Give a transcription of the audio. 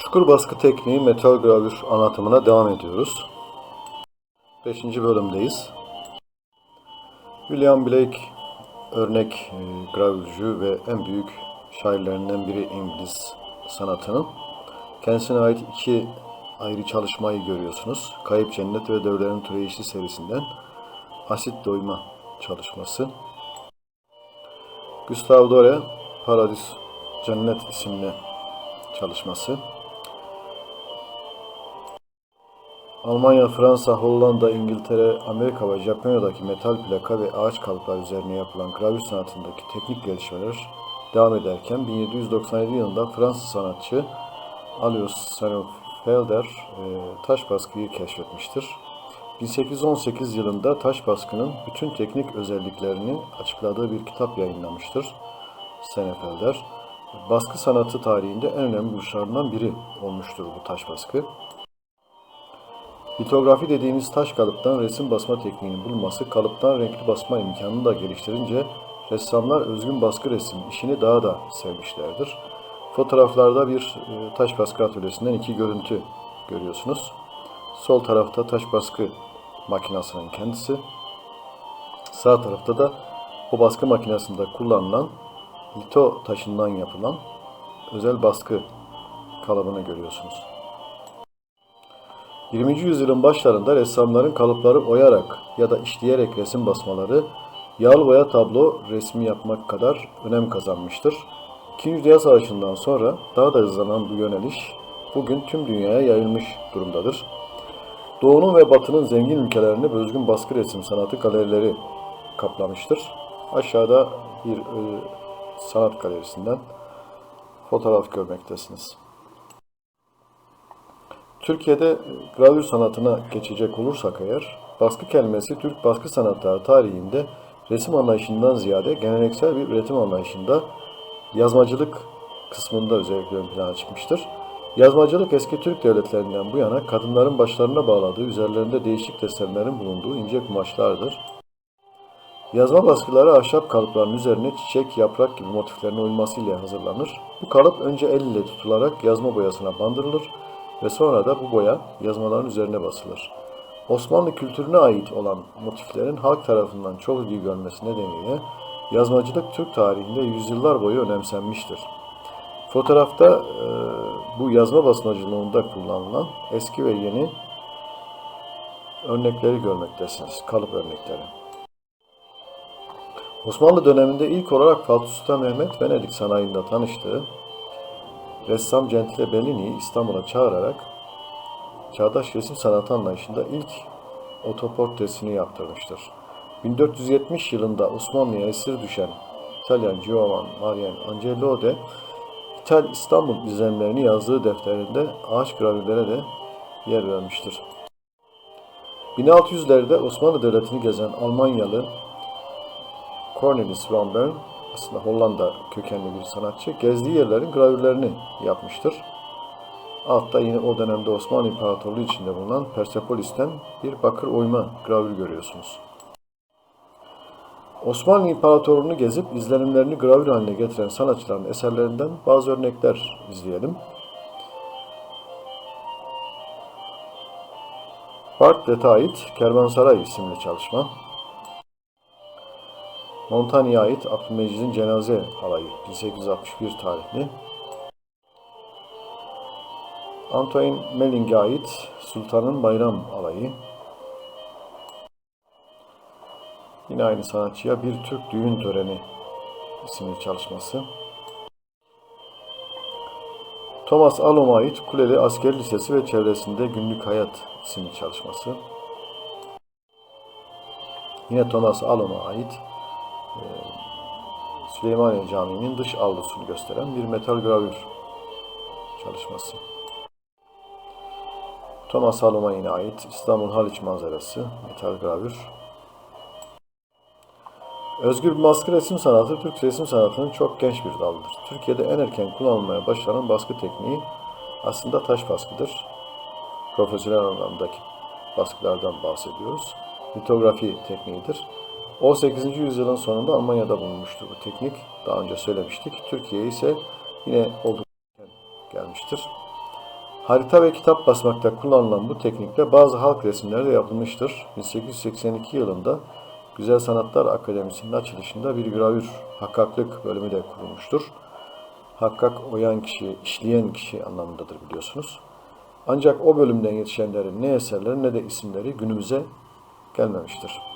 Çukur baskı tekniği metal gravür anlatımına devam ediyoruz. 5. bölümdeyiz. William Blake örnek e, gravürcü ve en büyük şairlerinden biri İngiliz sanatının. Kendisine ait iki ayrı çalışmayı görüyorsunuz. Kayıp Cennet ve Devlerin Türeyişi serisinden Asit Doyma çalışması. Gustave Dore Paradis Cennet isimli çalışması. Almanya, Fransa, Hollanda, İngiltere, Amerika ve Japonya'daki metal plaka ve ağaç kalıplar üzerine yapılan gravür sanatındaki teknik gelişmeler devam ederken 1797 yılında Fransız sanatçı Alois Sennenfelder e, taş baskıyı keşfetmiştir. 1818 yılında taş baskının bütün teknik özelliklerini açıkladığı bir kitap yayınlamıştır. Sennenfelder. Baskı sanatı tarihinde en önemli buluşlarından biri olmuştur bu taş baskı. Litografi dediğimiz taş kalıptan resim basma tekniğinin bulunması, kalıptan renkli basma imkanını da geliştirince ressamlar özgün baskı resim işini daha da sevmişlerdir. Fotoğraflarda bir e, taş baskı atölyesinden iki görüntü görüyorsunuz. Sol tarafta taş baskı makinasının kendisi, sağ tarafta da o baskı makinesinde kullanılan lito taşından yapılan özel baskı kalıbını görüyorsunuz. 20. yüzyılın başlarında ressamların kalıpları oyarak ya da işleyerek resim basmaları yağlı boya tablo resmi yapmak kadar önem kazanmıştır. İkinci Dünya Savaşı'ndan sonra daha da hızlanan bu yöneliş bugün tüm dünyaya yayılmış durumdadır. Doğu'nun ve Batı'nın zengin ülkelerini özgün baskı resim sanatı galerileri kaplamıştır. Aşağıda bir e, sanat galerisinden fotoğraf görmektesiniz. Türkiye'de gravür sanatına geçecek olursak eğer, baskı kelimesi Türk baskı sanatları tarihinde resim anlayışından ziyade geleneksel bir üretim anlayışında yazmacılık kısmında özellikle ön plana çıkmıştır. Yazmacılık eski Türk devletlerinden bu yana kadınların başlarına bağladığı, üzerlerinde değişik desenlerin bulunduğu ince kumaşlardır. Yazma baskıları ahşap kalıpların üzerine çiçek, yaprak gibi motiflerin oyulmasıyla hazırlanır. Bu kalıp önce el ile tutularak yazma boyasına bandırılır ve sonra da bu boya yazmaların üzerine basılır. Osmanlı kültürüne ait olan motiflerin halk tarafından çok ilgi görmesi nedeniyle yazmacılık Türk tarihinde yüzyıllar boyu önemsenmiştir. Fotoğrafta e, bu yazma basmacılığında kullanılan eski ve yeni örnekleri görmektesiniz, kalıp örnekleri. Osmanlı döneminde ilk olarak Fatih Sultan Mehmet Venedik sanayinde tanıştığı ressam Gentile Bellini'yi İstanbul'a çağırarak çağdaş resim sanatı anlayışında ilk otoportresini yaptırmıştır. 1470 yılında Osmanlı'ya esir düşen İtalyan Giovan Marian Angelo de İtal İstanbul izlenimlerini yazdığı defterinde ağaç gravürlere de yer vermiştir. 1600'lerde Osmanlı Devleti'ni gezen Almanyalı Cornelis van Bern aslında Hollanda kökenli bir sanatçı gezdiği yerlerin gravürlerini yapmıştır. Altta yine o dönemde Osmanlı İmparatorluğu içinde bulunan Persepolis'ten bir bakır oyma gravür görüyorsunuz. Osmanlı İmparatorluğu'nu gezip izlenimlerini gravür haline getiren sanatçıların eserlerinden bazı örnekler izleyelim. Bartlett'e ait Kervansaray isimli çalışma. Montagna'ya ait Abdülmecit'in Cenaze Halayı 1861 tarihli. Antoine Melling'e ait Sultanın Bayram Alayı. Yine aynı sanatçıya Bir Türk Düğün Töreni isimli çalışması. Thomas Alom'a ait Kuleli Asker Lisesi ve çevresinde Günlük Hayat isimli çalışması. Yine Thomas Alom'a ait Süleymaniye Camii'nin dış avlusunu gösteren bir metal gravür çalışması. Thomas Halom'a yine ait İstanbul Haliç manzarası, metal gravür. Özgür baskı resim sanatı, Türk resim sanatının çok genç bir dalıdır. Türkiye'de en erken kullanılmaya başlanan baskı tekniği aslında taş baskıdır. Profesyonel anlamdaki baskılardan bahsediyoruz. Litografi tekniğidir. 18. yüzyılın sonunda Almanya'da bulunmuştur bu teknik. Daha önce söylemiştik. Türkiye ise yine oldukça gelmiştir. Harita ve kitap basmakta kullanılan bu teknikle bazı halk resimleri de yapılmıştır. 1882 yılında Güzel Sanatlar Akademisi'nin açılışında bir gravür, hakkaklık bölümü de kurulmuştur. Hakkak oyan kişi, işleyen kişi anlamındadır biliyorsunuz. Ancak o bölümden yetişenlerin ne eserleri ne de isimleri günümüze gelmemiştir.